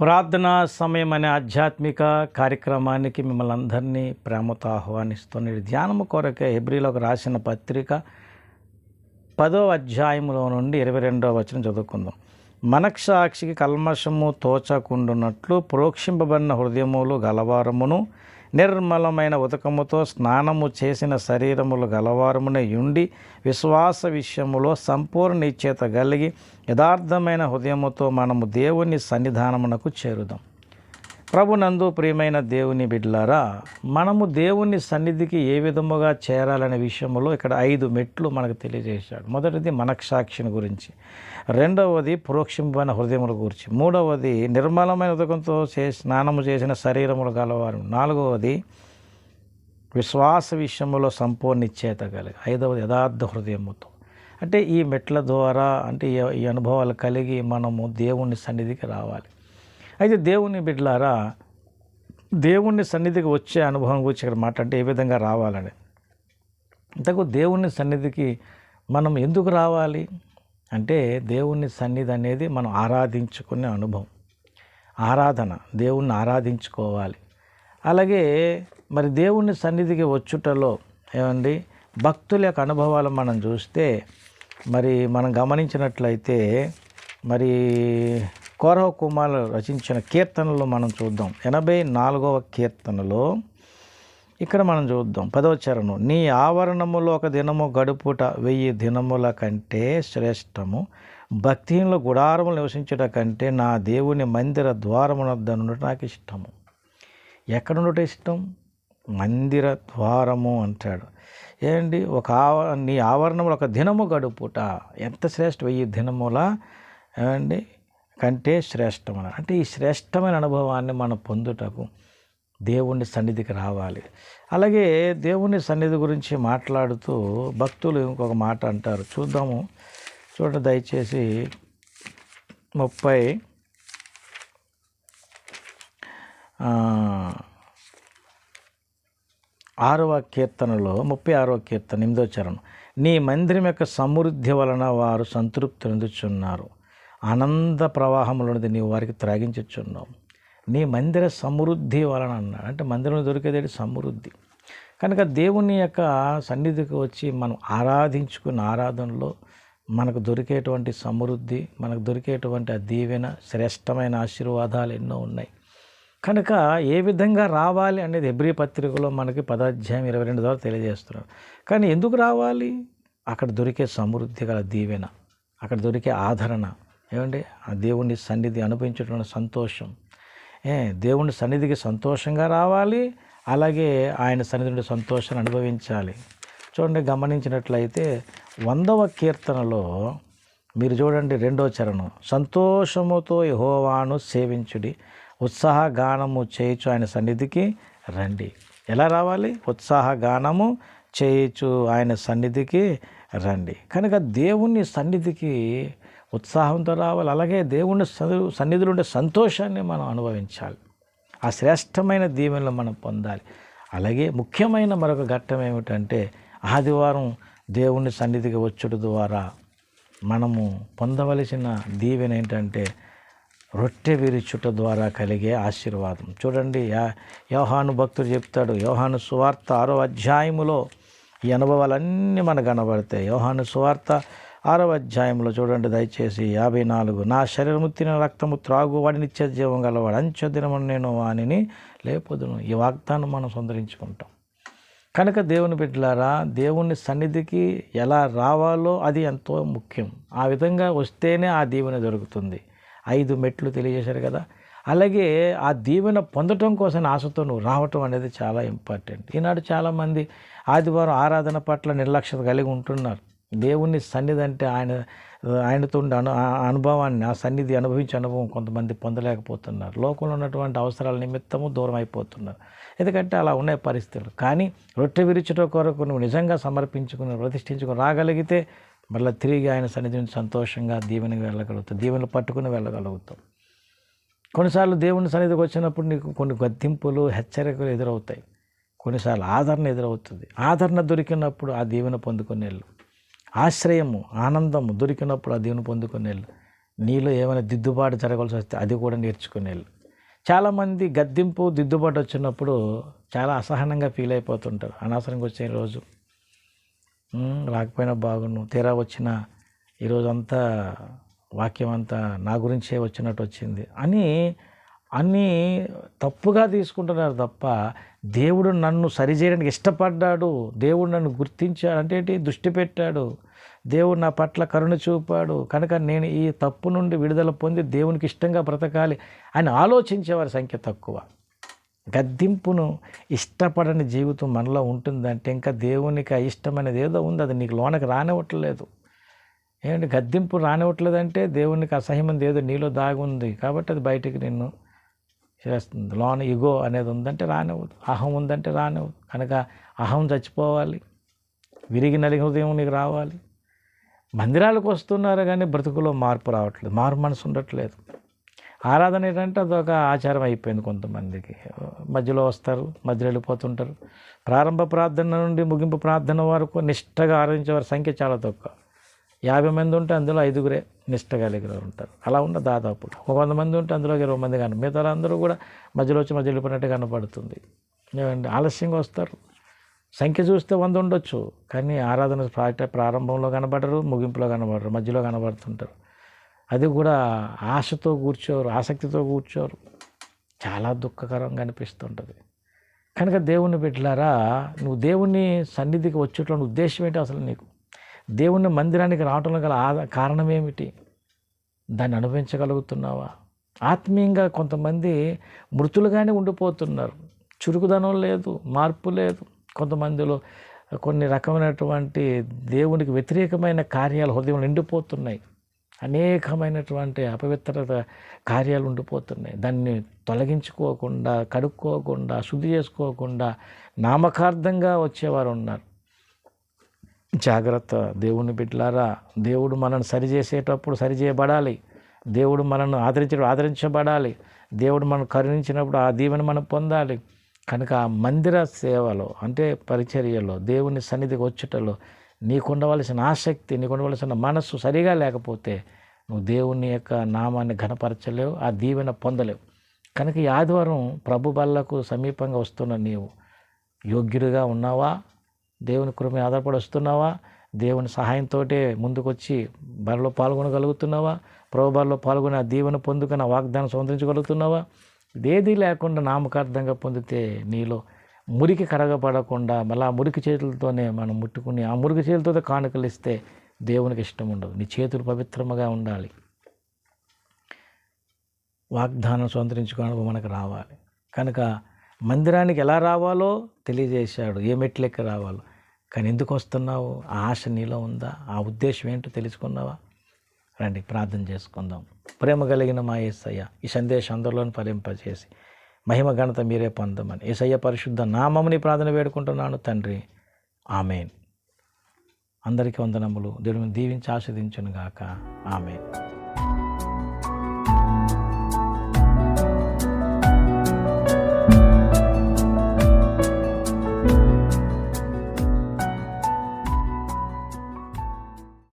ప్రార్థనా సమయం అనే ఆధ్యాత్మిక కార్యక్రమానికి మిమ్మల్ని అందరినీ ప్రేమతో ఆహ్వానిస్తుంది ధ్యానము కొరకే ఎబ్రిలోకి రాసిన పత్రిక పదో అధ్యాయంలో నుండి ఇరవై రెండవ వచనం చదువుకుందాం. మనక్షాక్షికి కల్మషము తోచకుండునట్లు ప్రోక్షింపబడిన హృదయములు గలవారమును నిర్మలమైన ఉదకముతో స్నానము చేసిన శరీరములు గలవారమునే ఉండి విశ్వాస విషయములో సంపూర్ణ నిశ్చేత కలిగి యథార్థమైన హృదయముతో మనము దేవుని సన్నిధానమునకు చేరుదాం. ప్రభునందు ప్రియమైన దేవుని బిడ్డలారా మనము దేవుని సన్నిధికి ఏ విధముగా చేరాలనే విషయంలో ఇక్కడ ఐదు మెట్లు మనకు తెలియజేశాడు. మొదటిది మనక్షాక్షిని గురించి రెండవది ప్రోక్షింపైన హృదయముల గురించి మూడవది నిర్మలమైన ఉదకంతో చే స్నానము చేసిన శరీరములు గలవారు నాలుగవది విశ్వాస విషయంలో సంపూర్ణిచ్చేత కలిగి ఐదవది యథార్థ హృదయముతో. అంటే ఈ మెట్ల ద్వారా అంటే ఈ- ఈ అనుభవాలు కలిగి మనము దేవుని సన్నిధికి రావాలి. అయితే దేవుని బిడ్డలారా దేవుణ్ణి సన్నిధికి వచ్చే అనుభవం గురించి ఇక్కడ మాట్లాడితే ఏ విధంగా రావాలని? ఇంతకు దేవుణ్ణి సన్నిధికి మనం ఎందుకు రావాలి? అంటే దేవుణ్ణి సన్నిధి అనేది మనం ఆరాధించుకునే అనుభవం. ఆరాధన దేవుణ్ణి ఆరాధించుకోవాలి. అలాగే మరి దేవుణ్ణి సన్నిధికి వచ్చుటలో ఏమండి భక్తుల యొక్క అనుభవాలు మనం చూస్తే మరి మనం గమనించినట్లయితే మరి కోరవ కుమారులు రచించిన కీర్తనలు మనం చూద్దాం. ఎనభై నాలుగవ కీర్తనలో ఇక్కడ మనం చూద్దాం. పదవ చరణం. నీ ఆవరణములో ఒక దినము గడుపుట వెయ్యి దినముల కంటే శ్రేష్టము. భక్తిహీనుల గుడారములు నివసించుట కంటే నా దేవుని మందిర ద్వారమునద్ద నుండి నాకు ఇష్టము. ఎక్కడ ఉండటం ఇష్టం? మందిర ద్వారము అంటాడు. ఏంటి? ఒక ఆవ నీ ఆవరణములో ఒక దినము గడుపుట. ఎంత శ్రేష్ఠ వెయ్యి దినముల? ఏమండి కంటే శ్రేష్టమైన అంటే ఈ శ్రేష్టమైన అనుభవాన్ని మనం పొందుటకు దేవుని సన్నిధికి రావాలి. అలాగే దేవుని సన్నిధి గురించి మాట్లాడుతూ భక్తులు ఇంకొక మాట అంటారు. చూద్దాము. చూడ దయచేసి ముప్పై ఆరవ కీర్తనలో ముప్పై ఆరవ కీర్తన ఎనిమిదో చరణం. నీ మందిరం యొక్క సమృద్ధి వలన వారు సంతృప్తి అందుచున్నారు ఆనంద ప్రవాహంలోనిది నీవు వారికి త్రాగించుచున్నావు. నీ మందిర సమృద్ధి వలన అన్నాడు. అంటే మందిరంలో దొరికేది సమృద్ధి. కనుక దేవుని యొక్క సన్నిధికి వచ్చి మనం ఆరాధించుకున్న ఆరాధనలో మనకు దొరికేటువంటి సమృద్ధి మనకు దొరికేటువంటి ఆ దీవెన శ్రేష్టమైన ఆశీర్వాదాలు ఎన్నో ఉన్నాయి. కనుక ఏ విధంగా రావాలి అనేది ఎబ్రి పత్రికలో మనకి పదాధ్యాయం ఇరవై రెండు ద్వారా తెలియజేస్తున్నారు. కానీ ఎందుకు రావాలి? అక్కడ దొరికే సమృద్ధి గల దీవెన అక్కడ దొరికే ఆదరణ ఏమండి? ఆ దేవుని సన్నిధి అనుభవించేటువంటి సంతోషం. ఏ దేవుని సన్నిధికి సంతోషంగా రావాలి అలాగే ఆయన సన్నిధి నుండి సంతోషాన్ని అనుభవించాలి. చూడండి గమనించినట్లయితే వందవ కీర్తనలో మీరు చూడండి రెండో చరణం. సంతోషముతో యహోవాను సేవించుడి ఉత్సాహ గానము చేయొచ్చు ఆయన సన్నిధికి రండి. ఎలా రావాలి? ఉత్సాహ గానము చేయొచ్చు ఆయన సన్నిధికి రండి. కనుక దేవుణ్ణి సన్నిధికి ఉత్సాహంతో రావాలి. అలాగే దేవుణ్ణి సన్నిధి- సన్నిధిలో ఉండే సంతోషాన్ని మనం అనుభవించాలి. ఆ శ్రేష్టమైన దీవెనలు మనం పొందాలి. అలాగే ముఖ్యమైన మరొక ఘట్టం ఏమిటంటే ఆదివారం దేవుణ్ణి సన్నిధికి వచ్చుట ద్వారా మనము పొందవలసిన దీవెన ఏంటంటే రొట్టె విరుచుట ద్వారా కలిగే ఆశీర్వాదం. చూడండి యా- యోహాను భక్తుడు చెప్తాడు యోహాను సువార్త ఆరో అధ్యాయములో ఈ అనుభవాలన్నీ మనకు కనబడతాయి. యోహాను సువార్త ఆరవ అధ్యాయంలో చూడండి దయచేసి యాభై నాలుగు. నా శరీరము తిన రక్తము త్రాగు వాడి నిత్య జీవం గలవాడు. అంచె దినము నేను వానిని లేపదును. ఈ వాగ్దానం మనం సుందరించుకుంటాం కనుక దేవుని బిడ్డలారా దేవుని సన్నిధికి ఎలా రావాలో అది ఎంతో ముఖ్యం. ఆ విధంగా వస్తేనే ఆ దీవెన దొరుకుతుంది. ఐదు మెట్లు తెలియజేశారు కదా. అలాగే ఆ దీవెన పొందటం కోసం ఆశతో నువ్వు రావటం అనేది చాలా ఇంపార్టెంట్. ఈనాడు చాలామంది ఆదివారం ఆరాధన పట్ల నిర్లక్ష్యత కలిగి ఉంటున్నారు. దేవుని సన్నిధి అంటే ఆయన ఆయనతో ఉండే అను ఆ అనుభవాన్ని ఆ సన్నిధి అనుభవించే అనుభవం కొంతమంది పొందలేకపోతున్నారు. లోకంలో ఉన్నటువంటి అవసరాల నిమిత్తము దూరం అయిపోతున్నారు. ఎందుకంటే అలా ఉన్నాయి పరిస్థితులు. కానీ రొట్టె విరుచుట కొరకు నువ్వు నిజంగా సమర్పించుకుని ప్రతిష్ఠించుకుని రాగలిగితే మళ్ళీ తిరిగి ఆయన సన్నిధి నుంచి సంతోషంగా దీవెనకి వెళ్ళగలుగుతాం. దీవెనలు పట్టుకుని వెళ్ళగలుగుతాం. కొన్నిసార్లు దేవుని సన్నిధికి వచ్చినప్పుడు నీకు కొన్ని గద్దింపులు హెచ్చరికలు ఎదురవుతాయి. కొన్నిసార్లు ఆదరణ ఎదురవుతుంది. ఆదరణ దొరికినప్పుడు ఆ దీవెన పొందుకుని వెళ్ళు. ఆశ్రయము ఆనందము దొరికినప్పుడు ఆ దీవెన పొందుకుని వెళ్ళు. నీలో ఏమైనా దిద్దుబాటు జరగాల్సి వస్తే అది కూడా నేర్చుకుని వెళ్ళు. చాలామంది గద్దింపు దిద్దుబాటు వచ్చినప్పుడు చాలా అసహనంగా ఫీల్ అయిపోతుంటారు. అనవసరంగా వచ్చే రోజు. రాకపోయినా బాగుండు. తీరా వచ్చిన ఈరోజు అంతా వాక్యం అంతా నా గురించే వచ్చినట్టు వచ్చింది అని అన్నీ తప్పుగా తీసుకుంటున్నారు తప్ప దేవుడు నన్ను సరిచేయడానికి ఇష్టపడ్డాడు. దేవుడు నన్ను గుర్తించాడు. అంటే ఏంటి? దృష్టి పెట్టాడు. దేవుడు నా పట్ల కరుణ చూపాడు. కనుక నేను ఈ తప్పు నుండి విడుదల పొంది దేవునికి ఇష్టంగా బ్రతకాలి అని ఆలోచించేవారి సంఖ్య తక్కువ. గద్దింపును ఇష్టపడని జీవితం మనలో ఉంటుందంటే ఇంకా దేవునికి అయిష్టమైనది ఏదో ఉంది. అది నీకు లోనకి రానివ్వట్లేదు. ఏంటంటే గద్దింపు రానివ్వట్లేదంటే దేవునికి అసహ్యమైనది ఏదో నీలో దాగి ఉంది కాబట్టి అది బయటికి నిన్ను చేస్తుంది. లోన ఇగో అనేది ఉందంటే రానివ్వదు. అహం ఉందంటే రానివ్వదు. కనుక అహం చచ్చిపోవాలి. విరిగి నలిగి హృదయం నీకు రావాలి. మందిరాలకు వస్తున్నారు కానీ బ్రతుకులో మార్పు రావట్లేదు. మారు మనసు ఉండట్లేదు. ఆరాధన ఏంటంటే అదొక ఆచారం అయిపోయింది కొంతమందికి. మధ్యలో వస్తారు మధ్యలో వెళ్ళిపోతుంటారు. ప్రారంభ ప్రార్థన నుండి ముగింపు ప్రార్థన వరకు నిష్టగా ఆరాధించే వారి సంఖ్య చాలా తక్కువ. యాభై మంది ఉంటే అందులో ఐదుగురే నిష్ట కలిగిన ఉంటారు. అలా ఉన్న దాదాపు ఒక వంద మంది ఉంటే అందులో ఇరవై మంది కానీ మిగతా అందరూ కూడా మధ్యలో వచ్చి మధ్యలో వెళ్ళిపోయినట్టు కనపడుతుంది. ఆలస్యంగా వస్తారు. సంఖ్య చూస్తే వంద ఉండొచ్చు కానీ ఆరాధన ప్రారంభంలో కనబడరు ముగింపులో కనబడరు మధ్యలో కనబడుతుంటారు. అది కూడా ఆశతో కూర్చోరు ఆసక్తితో కూర్చోరు. చాలా దుఃఖకరంగా అనిపిస్తుంటుంది. కనుక దేవుని బిడ్డలారా నువ్వు దేవుని సన్నిధికి వచ్చేటువంటి ఉద్దేశం ఏంటి అసలు నీకు? దేవుని మందిరానికి రావటం గల కారణం ఏమిటి? దాన్ని అనుభవించగలుగుతున్నావా? ఆత్మీయంగా కొంతమంది మృతులుగానే ఉండిపోతున్నారు. చురుకుదనం లేదు మార్పు లేదు. కొంతమందిలో కొన్ని రకమైనటువంటి దేవునికి వ్యతిరేకమైన కార్యాలు హృదయం నిండిపోతున్నాయి. అనేకమైనటువంటి అపవిత్రత కార్యాలు ఉండిపోతున్నాయి. దాన్ని తొలగించుకోకుండా కడుక్కోకుండా శుద్ధి చేసుకోకుండా నామకార్థంగా వచ్చేవారు ఉన్నారు. జాగ్రత్త దేవుని బిడ్డలారా దేవుడు మనల్ని సరిచేసేటప్పుడు సరిచేయబడాలి. దేవుడు మనల్ని ఆదరించడం ఆదరించబడాలి. దేవుడు మనం కరుణించినప్పుడు ఆ దీవెని మనం పొందాలి. కనుక ఆ మందిర సేవలో అంటే పరిచర్యలో దేవుని సన్నిధికి వచ్చుటలో నీకు ఉండవలసిన ఆసక్తి నీకు ఉండవలసిన మనస్సు సరిగా లేకపోతే నువ్వు దేవుని యొక్క నామాన్ని ఘనపరచలేవు ఆ దీవెన పొందలేవు. కనుక ఈ ఆదివారం ప్రభు బల్లకు సమీపంగా వస్తున్న నీవు యోగ్యుడిగా ఉన్నావా? దేవుని కృప ఆధారపడి వస్తున్నావా? దేవుని సహాయంతో ముందుకొచ్చి బరిలో పాల్గొనగలుగుతున్నావా? ప్రభు బరిలో పాల్గొని ఆ దీవెన పొందుకుని ఆ వాగ్దానం స్వతంత్రించగలుగుతున్నావా? ఇదేదీ లేకుండా నామకార్థంగా పొందితే నీలో మురికి కరగబడకుండా మళ్ళీ ఆ మురికి చేతులతోనే మనం ముట్టుకుని ఆ మురికి చేతులతో కానుకలు ఇస్తే దేవునికి ఇష్టం ఉండదు. నీ చేతులు పవిత్రముగా ఉండాలి. వాగ్దానం స్వతంత్రించుకోవడానికి మనకు రావాలి. కనుక మందిరానికి ఎలా రావాలో తెలియజేశాడు. ఏ మెట్లెక్క రావాలో. కానీ ఎందుకు వస్తున్నావు? ఆ ఆశ నీలో ఉందా? ఆ ఉద్దేశం ఏంటో తెలుసుకున్నావా? రండి ప్రార్థన చేసుకుందాం. ప్రేమ కలిగిన మా ఏసయ్య ఈ సందేశం అందరిలోని ఫలింపజేసి మహిమ ఘనత మీరే పొందమని. ఏసయ్య పరిశుద్ధ నామముని ప్రార్థన వేడుకుంటున్నాను తండ్రి. ఆమెన్. అందరికీ వందనములు. దేవుని దీవించి ఆస్వాదించునుగాక గాక ఆమె